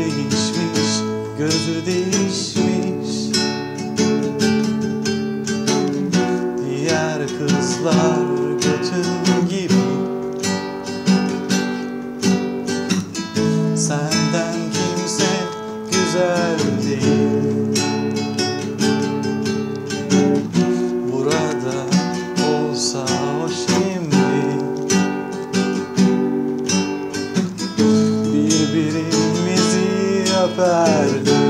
değişmiş, gözü değişmiş. Diğer kızlar bütün gibi. Senden kimse güzel değil. up everything.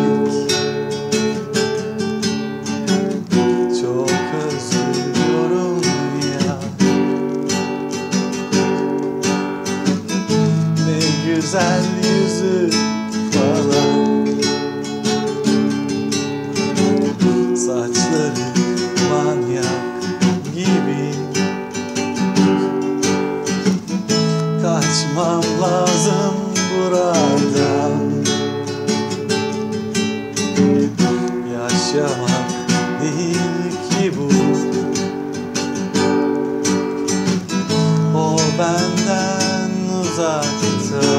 Uzakta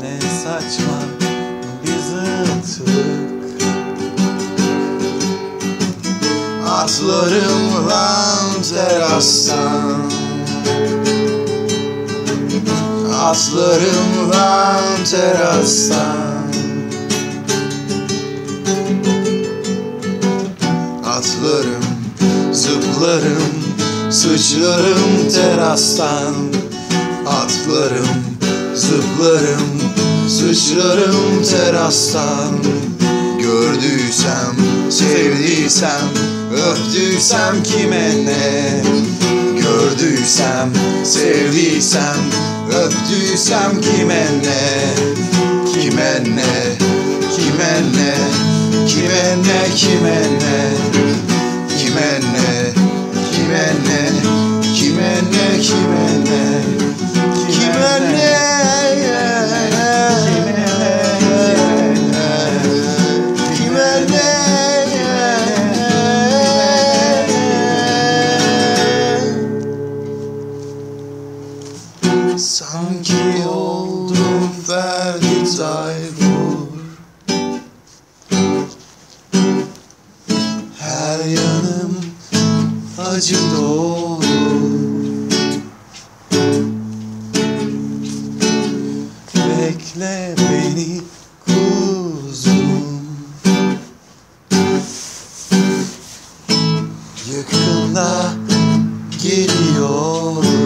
Ne saçma bir zıtlık. Atlarımla terastan. Atlarımla terastan. Atlarım, zıplarım, sıçrarım terastan Atlarım, zıplarım, sıçrarım terastan Gördüysem, sevdiysem, öptüysem kime ne? Gördüysem, sevdiysem, öptüysem kime ne? Kime ne, kime ne, kime ne, kime ne? Kime Sanki oldum Ferdi Tayfur Her yanım acı dolu. Bekle beni kuzum. Yakında geliyorum